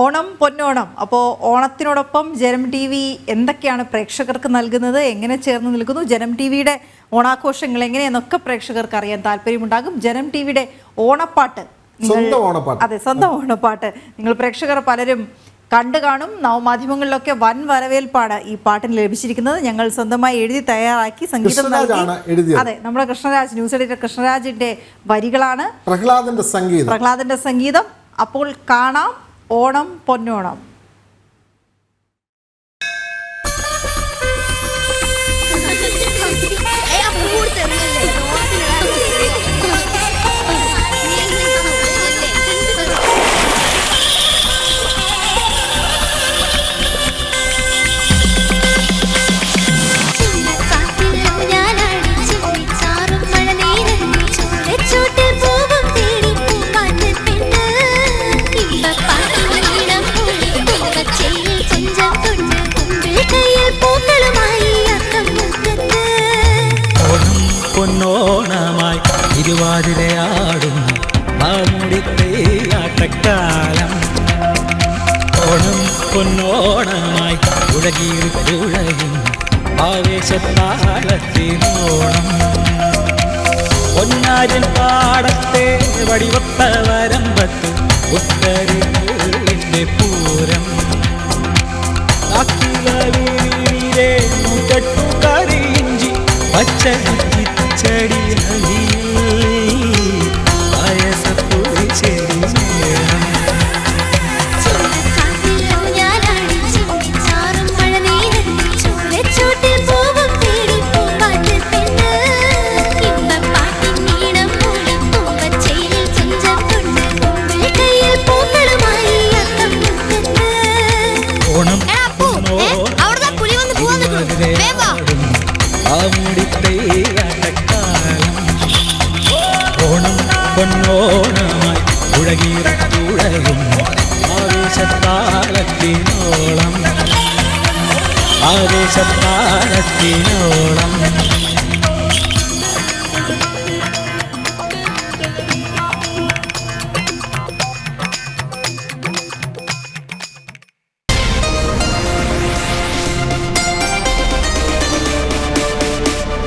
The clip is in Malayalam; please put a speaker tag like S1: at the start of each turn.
S1: ഓണം പൊന്നോണം. അപ്പോൾ ഓണത്തിനോടൊപ്പം ജനം ടി വി എന്തൊക്കെയാണ് പ്രേക്ഷകർക്ക് നൽകുന്നത്? എങ്ങനെ ചേർന്ന് നിൽക്കുന്നു? ജനം ടി വിയുടെ ഓണാഘോഷങ്ങൾ എങ്ങനെയെന്നൊക്കെ പ്രേക്ഷകർക്ക് അറിയാൻ താല്പര്യമുണ്ടാകും. ജനം ടി വിയുടെ ഓണപ്പാട്ട്. അതെ സ്വന്തം ഓണപ്പാട്ട് നിങ്ങൾ പ്രേക്ഷകർ പലരും കണ്ടു കാണും. നവമാധ്യമങ്ങളിലൊക്കെ വൻ വരവേൽപ്പാണ് ഈ പാട്ടിന് ലഭിച്ചിരിക്കുന്നത്. ഞങ്ങൾ സ്വന്തമായി എഴുതി തയ്യാറാക്കി സംഗീതം
S2: നൽകി.
S1: അതെ നമ്മുടെ കൃഷ്ണരാജ് ന്യൂസ് എഡിറ്റർ കൃഷ്ണരാജിന്റെ വരികളാണ്.
S2: പ്രഹ്ലാദന്റെ സംഗീതം.
S1: പ്രഹ്ലാദന്റെ സംഗീതം. അപ്പോൾ കാണാം. ഓണം പൊന്നോണം
S3: പൊന്നോണമായി തിരുവാതിരയാടുന്നു ആട്ടക്കാലം. ഓണം പൊന്നോണമായി ഉലകീറി തുഴയും ആവേശത്താളത്തിനോണം പൊന്നാരിൽ പാടത്തെ വടിവത്ത വരമ്പത്ത് ഉത്തരന്റെ പൂരം. കാക്കിലെ നൂറ്റെട്ടുകാരിഞ്ചി പച്ചടി കിച്ചടി செடியே പൊന്നോണമായി ഉഴകീറത്തുഴയും ആവേശത്താലത്തിനോളം. ആവേശത്താളത്തിനോളം